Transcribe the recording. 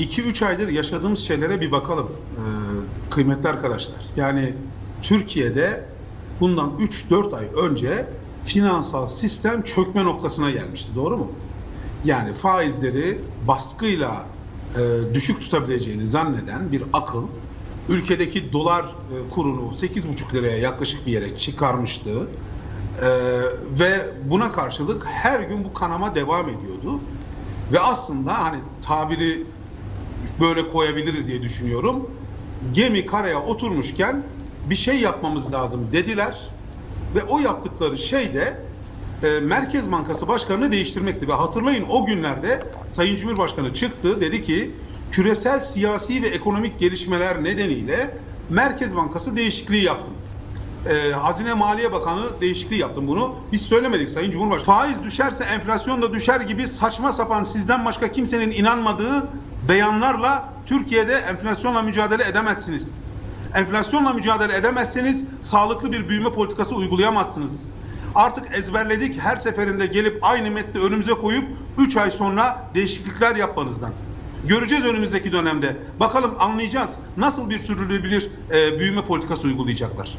2-3 aydır yaşadığımız şeylere bir bakalım ee, kıymetli arkadaşlar. Yani Türkiye'de bundan 3-4 ay önce finansal sistem çökme noktasına gelmişti. Doğru mu? Yani faizleri baskıyla e, düşük tutabileceğini zanneden bir akıl ülkedeki dolar e, kurunu 8,5 liraya yaklaşık bir yere çıkarmıştı. E, ve buna karşılık her gün bu kanama devam ediyordu. Ve aslında hani tabiri böyle koyabiliriz diye düşünüyorum. Gemi karaya oturmuşken bir şey yapmamız lazım dediler. Ve o yaptıkları şey de e, Merkez Bankası Başkanı'nı değiştirmekti. Ve hatırlayın o günlerde Sayın Cumhurbaşkanı çıktı dedi ki küresel siyasi ve ekonomik gelişmeler nedeniyle Merkez Bankası değişikliği yaptım. E, Hazine Maliye Bakanı değişikliği yaptım bunu. Biz söylemedik Sayın Cumhurbaşkanı. Faiz düşerse enflasyon da düşer gibi saçma sapan sizden başka kimsenin inanmadığı beyanlarla Türkiye'de enflasyonla mücadele edemezsiniz. Enflasyonla mücadele edemezseniz sağlıklı bir büyüme politikası uygulayamazsınız. Artık ezberledik her seferinde gelip aynı metni önümüze koyup 3 ay sonra değişiklikler yapmanızdan. Göreceğiz önümüzdeki dönemde. Bakalım anlayacağız nasıl bir sürdürülebilir e, büyüme politikası uygulayacaklar.